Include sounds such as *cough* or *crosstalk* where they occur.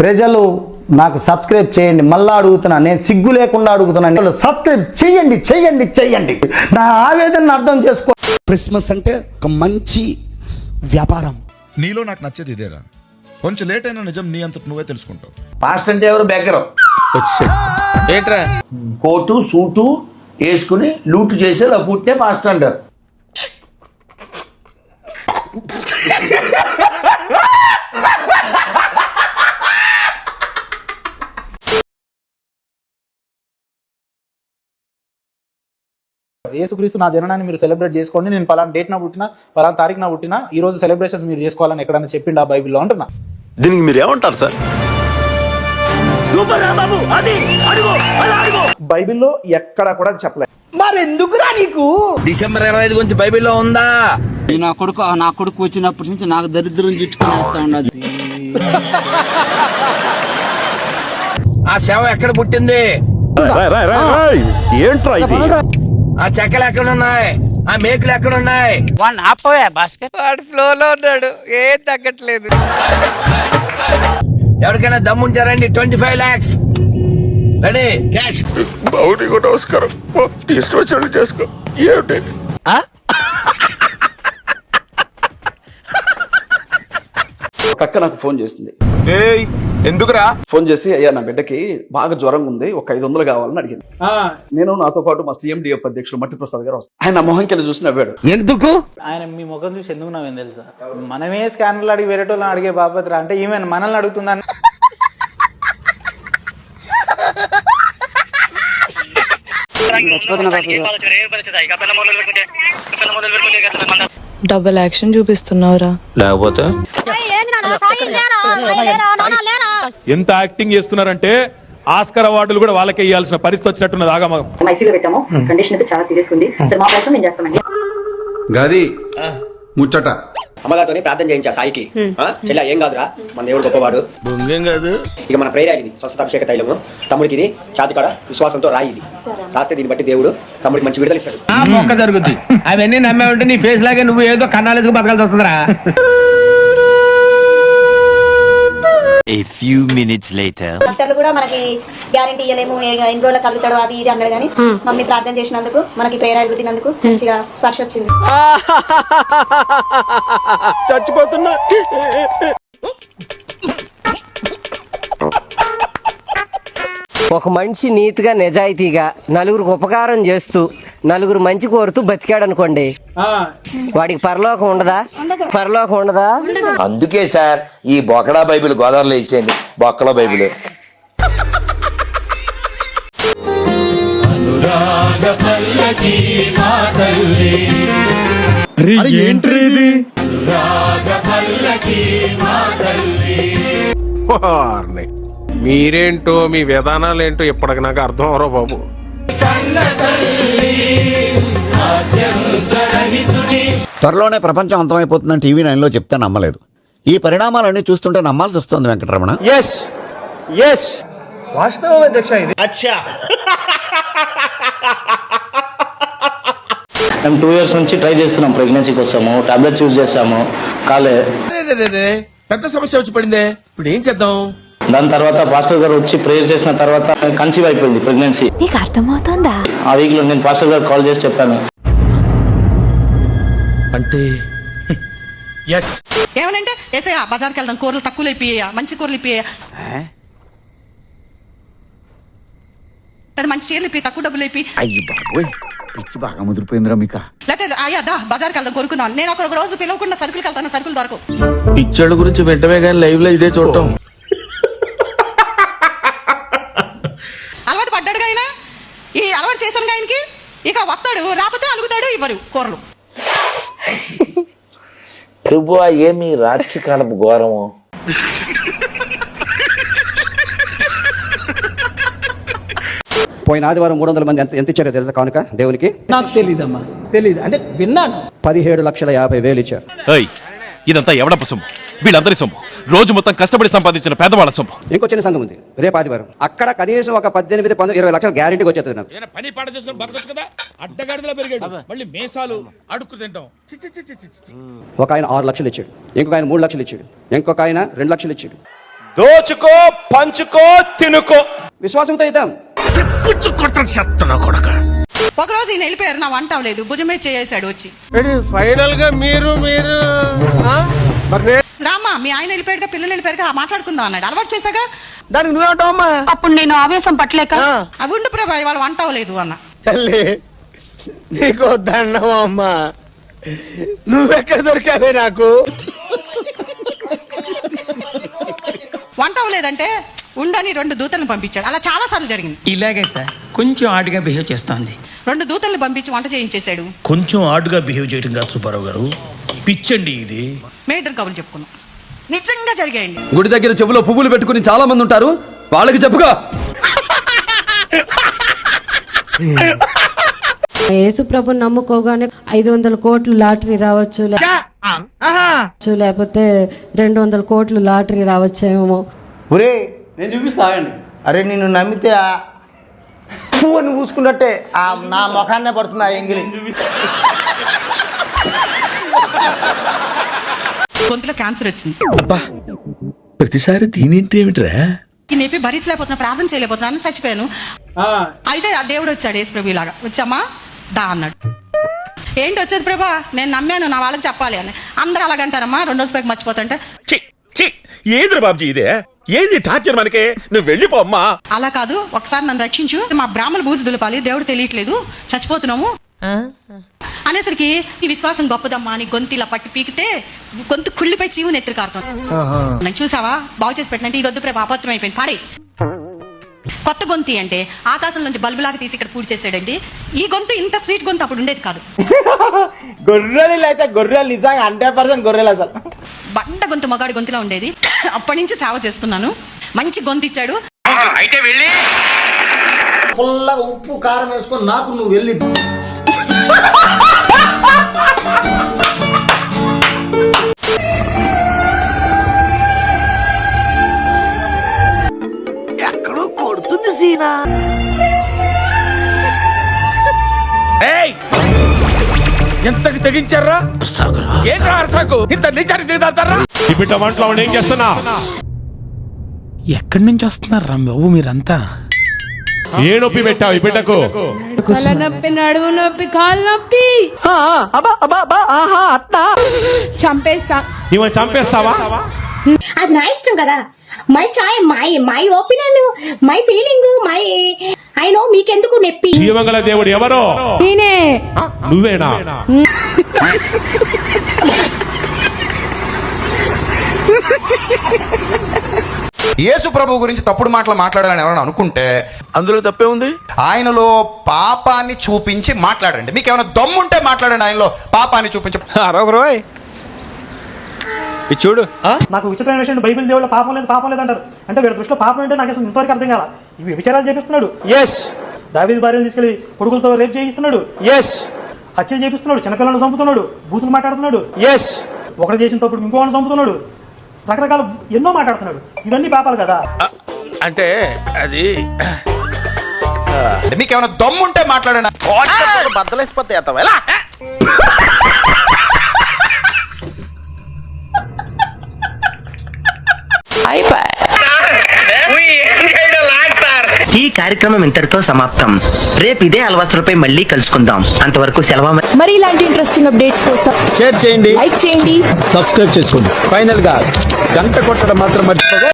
ప్రజలు నాకు సబ్స్క్రైబ్ చేయండి మళ్ళా అడుగుతున్నా నేను సిగ్గు లేకుండా అడుగుతున్నాను సబ్స్క్రైబ్ చేయండి చేయండి చేయండి. నా ఆవేదన అర్థం చేసుకో క్రిస్మస్ అంటే ఒక మంచి వ్యాపారం. నీలో నాకు నచ్చేది ఇదేరా. కొంచెం లేట్ అయినా నిజం నీ అంతట నువ్వే తెలుసుకుంటావు. పాస్ట్ అంటే ఎవరు బెగ్గరం ఏంట్రా? కోటు సూటు వేసుకుని లూటు చేసే పుట్టే పాస్ట్ అంటారు. యేసుక్రీస్తు నా జననాన్ని మీరు సెలబ్రేట్ చేసుకోండి. నేను పలానా డేట్ నా పుట్టినా పలానా తారీఖు నా పుట్టినా ఈ రోజు సెలబ్రేషన్స్ మీరు చేసుకోవాలని ఎక్కడైనా చెప్పిండు ఆ బైబిల్లో అంటున్నా? దీనికి మీరు ఏమంటారు సార్? బైబిల్లో ఎక్కడ కూడా చెప్పలేదు. డిసెంబర్ ఇరవై ఐదు గురించి బైబిల్లో ఉందా? నా కొడుకు నా కొడుకు వచ్చినప్పటి నుంచి నాకు దరిద్రం చుట్టుకుని వేస్తా ఉన్నది ఆ శవం ఎక్కడ పుట్టింది? ఏంట్రా ఇది? ఆ చెక్కలు ఎక్కడ ఉన్నాయి ఆ మేకులు ఎక్కడ ఉన్నాయి వాడిని ఆపవే భాస్కర్ వాడు ఫ్లోలో ఉన్నాడు. ఏం తగ్గట్లేదు. ఎవరికైనా దమ్ముంటారండి twenty five lakhs ready cash కూడా నమస్కారం. ఇష్టం వచ్చినట్టు చేసుకో. ఏమిటి? ఒక అక్క నాకు ఫోన్ చేసింది. ఏయ్ ఎందుకురా? ఫోన్ చేసి అయ్యా నా బిడ్డకి బాగా జ్వరం ఉంది ఒక ఐదు వందలు కావాలని అడిగింది. నేను నాతో పాటు మా సీఎండిఎఫ్ అధ్యక్షుడు మట్టి ప్రసాద్ గారు వస్తారు. ఆయన నా మొహంకి వెళ్ళి చూసి నవ్వాడు. ఎందుకు? ఆయన మీ ముఖం చూసి ఎందుకు నవ్వేం తెలుసా? మనమే స్కానర్లు అడిగి వేరేటోళ్ళని అడిగే బాపత్ర అంటే ఈమె మనల్ని అడుగుతుందని. డబుల్ యాక్షన్ చూపిస్తున్నావురా. లేకపోతే? ఎంత యాక్టింగ్ చేస్తున్నారంటే ఆస్కర్ అవార్డులు కూడా వాళ్ళకే ఇవ్వాల్సిన పరిస్థితి వచ్చినట్టున్నది ఆగమగం. ఐసీలో పెట్టాము. కండిషన్ అయితే చాలా సీరియస్ ఉంది. సరే మా ప్రయత్నం మేము చేస్తామండి? గది ముచ్చట. అమ్మగారితో ప్రార్థన చేయించా సాయికి. చెల్లి ఏం కాదురా? మన దేవుడు గొప్పవాడు. బొంగేం కాదు. ఇక మన ప్రేయర్ ఇది. స్వస్థత అభిషేక తైలము. తమ్ముడికి ఇది ఛాతికాడ విశ్వాసంతో రాయి ఇది. రాస్తే దీన్ని బట్టి దేవుడు తమ్ముడికి మంచి విడుదల ఇస్తాడు. ఆ మొక్క జరుగుద్ది. అవన్నీ నమ్మే ఉంటే నీ ఫేస్ లాగే నువ్వు ఏదో కన్నాలేసుకు బతకాల్సి వస్తుందిరా. A few minutes later. డాక్టర్లు కూడా మనకి గ్యారంటీ ఇవ్వలేము ఏ- ఎన్ని రోజులు కలుగుతాడో అది ఇది అన్నాడు కానీ మమ్మీ ప్రార్థన చేసినందుకు మనకి ప్రేయర్ అడుగుతున్నందుకు మంచిగా స్పర్శ వచ్చింది. చచ్చిపోతున్నా. ఒక మనిషి నీతిగా నిజాయితీగా నలుగురికి ఉపకారం చేస్తూ నలుగురు మంచి కోరుతూ బతికాడు అనుకోండి వాడికి పరలోకం ఉండదా? పరలోకం ఉండదా? అందుకే సార్ ఈ బొకడా బైబిల్ గోదావరిలో ఇచ్చేయండి. బొక్కల బైబిల్. మీరేంటో మీ విధానాలు ఏంటో ఇప్పటికి నాకు అర్థం అవరో బాబు. త్వరలోనే ప్రపంచం అంతమైపోతుందని టీవీ నైన్లో చెప్తే నమ్మలేదు. ఈ పరిణామాలన్నీ చూస్తుంటే నమ్మాల్సి వస్తుంది వెంకటరమణ. ఎస్ ఎస్ మేము టూ ఇయర్స్ నుంచి ట్రై చేస్తున్నాం ప్రెగ్నెన్సీ కోసము టాబ్లెట్స్ యూజ్ చేస్తాము కాలే. పెద్ద సమస్య వచ్చి పడిందే. ఇప్పుడు ఏం చేద్దాం? దాని తర్వాత పాస్టర్ గారు వచ్చి ప్రేయర్ చేసిన తర్వాత కన్సీవ్ అయిపోయింది ప్రెగ్నెన్సీ. నీకు అర్థమవుతుందా? ఆ వీక్లో నేను పాస్టర్ గారు కాల్ చేసి చెప్పాను. అంటే ఎస్ ఏమనంటే? ఏసయ్యా బజార్కి వెళ్దాం కూరలు తక్కువ ఇప్పియ్యా మంచి కూరలు ఇప్పియ్యా మంచి చీరలు ఇప్పి తక్కువ డబ్బులు ఇప్పి అయ్యి బాబోయ్ పిచ్చి బాగా ముదిరిపోయిందిరా మీకా. లేకపోతే అయ్యా దా బజార్కి వెళ్దాం కొనుక్కుందాం. నేను ఒక రోజు పిలవకుండా సరుకులకి వెళ్తాను సరుకులు దొరకవు. పిచ్చోళ్ళ గురించి వెంటనే కానీ లైవ్లో ఇదే చూడటం అలవాటు పడ్డాడుగా ఆయన ఈ అలవాటు చేశాను ఆయనకి ఇక వస్తాడు రాకపోతే ఇవ్వరు కూరలు. ప్రభు ఏమి రాత్రి కాలపు ఘోరము? పోయిన ఆదివారం మూడు వందల మంది ఎంత ఎంత ఇచ్చారో తెలుసా కానుక దేవునికి? నాకు తెలియదమ్మా తెలియదు అంటే విన్నాను. పదిహేడు లక్షల యాభై వేలు ఇచ్చారు. ఇదంతా ఎవడప్ప సొమ్ము వీళ్ళందరి సొమ్ము. రోజు మొత్తం కష్టపడి సంపాదించిన పేదవాళ్ళ సొమ్ము. ఇంకో చిన్న సంఘం ఉంది. రేపు ఆదివారం. అక్కడ కనీసం ఒక పద్దెనిమిది పంతొమ్మిది ఇరవై లక్షలు గ్యారెంటీకి వచ్చేది నాకు. పని పాట చేసుకుని బతకొచ్చు కదా? అడ్డగాడిదలా పెరిగాడు. మళ్ళీ మేసాలు అడుక్కు తింటాం. ఒక ఆయన ఆరు లక్షలు ఇచ్చాడు. ఇంకొక ఆయన మూడు లక్షలు ఇచ్చాడు. ఇంకొక ఆయన రెండు లక్షలు ఇచ్చాడు. దోచుకో పంచుకో తినుకో. విశ్వాసంతో ఇద్దాం. ఒకరోజు ఈయన వెళ్ళిపోయారు నా వంట అవ్వలేదు. భుజమే చేసాడు వచ్చి. ఫైనల్గా మీరు మీరు రామా మీ ఆయన వెళ్ళిపోయాడుగా పిల్లలు వెళ్ళిపోయారుగా మాట్లాడుకుందాం అన్నాడు. అలవాటు చేశాగా? దానికి నువ్వేమంటావమ్మా అప్పుడు నేను ఆవేశం పట్టలేక అగుండు ప్రభా ఇవాళ వంట అవ్వలేదు అన్న. తల్లి నీకు దండం అమ్మా? నువ్వెక్కడ దొరికావే నాకు? వంట అవ్వలేదంటే ఉండని రెండు దూతలను పంపించాడు. అలా చాలా సార్లు జరిగింది. ఇలాగే సార్ కొంచెం ఆడుగా బిహేవ్ చేస్తోంది. రెండు దూతలను పంపించి వంట చేయించేశాడు. కొంచెం ఆడుగా బిహేవ్ చేయడం కాదు సుబ్బారావు గారు. పిచ్చండి ఇది. మేమిద్దరం కబుర్లు చెప్పుకున్నాం. నిజంగా జరిగాయండి. గుడి దగ్గర చెవులో పువ్వులు పెట్టుకుని చాలా మంది ఉంటారు. వాళ్ళకి చెప్పుగా యేసుప్రభు నమ్ముకోగానే ఐదు వందల కోట్లు లాటరీ రావచ్చు లే- లేకపోతే రెండు వందల కోట్లు లాటరీ రావచ్చేమో. ఒరే నేను చూపిస్తా ఆగండి. అరే నిన్ను నమ్మితే ఆ పువ్వుని పూసుకున్నట్టే ఆ నా ముఖాన్నే పడుతుంది ఆ ఎంగిలి. గొంతులో క్యాన్సర్ వచ్చింది. ప్రతిసారి దీనింటి ఏమిట్రా? ఈ నొప్పి భరించలేకపోతున్నా ప్రార్థన చేయలేకపోతున్నాను చచ్చిపోయాను. అయితే ఆ దేవుడు వచ్చాడు యేసు ప్రభు ఇలాగా. వచ్చామా? దా అన్నాడు. ఏంటి వచ్చేది ప్రభా? నేను నమ్మాను నా వాళ్ళకి చెప్పాలి అని. అందరూ అలాగంటారమ్మా రెండు రోజు పైకి మర్చిపోతుంటే ఏంద్ర బాబుజీ ఇదే? ఏంది టార్చర్ మనకి? నువ్వు వెళ్ళిపో అమ్మా. అలా కాదు ఒకసారి నన్ను రక్షించు. మా బ్రాహ్మణ బూజు దులపాలి దేవుడు తెలియట్లేదు. చచ్చిపోతున్నాము అనేసరికి ఈ విశ్వాసం గొప్పదమ్మా అని గొంతు ఇలా పట్టి పీకితే గొంతు కుళ్ళిపై చీవు నెత్తురు కారుతాం. నేను చూసావా? బాగు చేసి పెట్టినంటే ఈ గొంతు ప్రేమ అపత్రం అయిపోయింది. పాడే. కొత్త గొంతి అంటే ఆకాశం నుంచి బల్బులాగా తీసి ఇక్కడ పూడి చేసాడండి ఈ గొంతు ఇంత స్వీట్ గొంతు అప్పుడు ఉండేది కాదు. గొర్రెలు అయితే గొర్రెలు నిజంగా హండ్రెడ్ పర్సెంట్ గొర్రెలు అసలు. బండ గొంతు మగాడి గొంతులా ఉండేది. అప్పటి నుంచి సేవ చేస్తున్నాను. మంచి గొంతు ఇచ్చాడు. అయితే వెళ్ళి. పుల్లగా ఉప్పు కారం వేసుకొని నాకు నువ్వు వెళ్ళి ఏయ్! ఎంతకి తెగించారా? ఏంట్రా అరసాకు? ఇంత నిజానికి దిగుతారా బిడ్డ వంటలో ఏం చేస్తున్నా? ఎక్కడి నుంచి వస్తున్నారా బాబు మీరంతా? ఏ నొప్పి పెట్టావు ఈ బిడ్డకు? నొప్పి నడుము నొప్పి కాలు నొప్పి. చంపేస్తా. ఇవన్నీ చంపేస్తావా? అది నా ఇష్టం కదా. My choice my my opinion my feeling my I know మీకెందుకు నొప్పి? జీవగల దేవుడు ఎవరో? నేనే. నువ్వేనా? యేసు ప్రభు గురించి తప్పుడు మాటలు మాట్లాడాలని ఎవరైనా అనుకుంటే అందులో తప్పే ఉంది? ఆయనలో పాపాన్ని చూపించి మాట్లాడండి. మీకు ఏమైనా దమ్ముంటే మాట్లాడండి ఆయనలో పాపాన్ని చూపించి. *laughs* ఇది చూడు. నాకు విచిత్రమైన విషయం బైబిల్ దేవుళ్ళ పాపం లేదు పాపం లేదు అంటారు. అంటే వీళ్ళ దృష్టిలో పాపం ఏంటో నాకు అసలు ఇంతవరకు అర్థం కాల. ఇవి విచారాలు చేపిస్తున్నాడు. ఎస్ దావీది భార్యను తీసుకెళ్ళి కొడుకులతో రేపు చేయిస్తున్నాడు. ఎస్ హత్యలు చేపిస్తున్నాడు. చిన్నపిల్లలను చంపుతున్నాడు. బూతులు మాట్లాడుతున్నాడు. ఎస్ ఒకటి చేసిన తప్పుడు ఇంకోని చంపుతున్నాడు. రకరకాల ఎన్నో మాట్లాడుతున్నాడు. ఇవన్నీ పాపాలు కదా. అంటే అది మీకు ఏమైనా దమ్ముంటే మాట్లాడండి బద్దలేసిపోతే ఈ కార్యక్రమం ఇంతటితో సమాప్తం. రేపు ఇదే అలవాసులపై మళ్ళీ కలుసుకుందాం. అంతవరకు సెలవు మరి ఇలాంటి ఇంట్రెస్టింగ్ అప్డేట్స్ కోసం షేర్ చేయండి. లైక్ చేయండి. సబ్స్క్రైబ్ చేసుకోండి. ఫైనల్గా గంట కొట్టడం మాత్రం మర్చిపోగా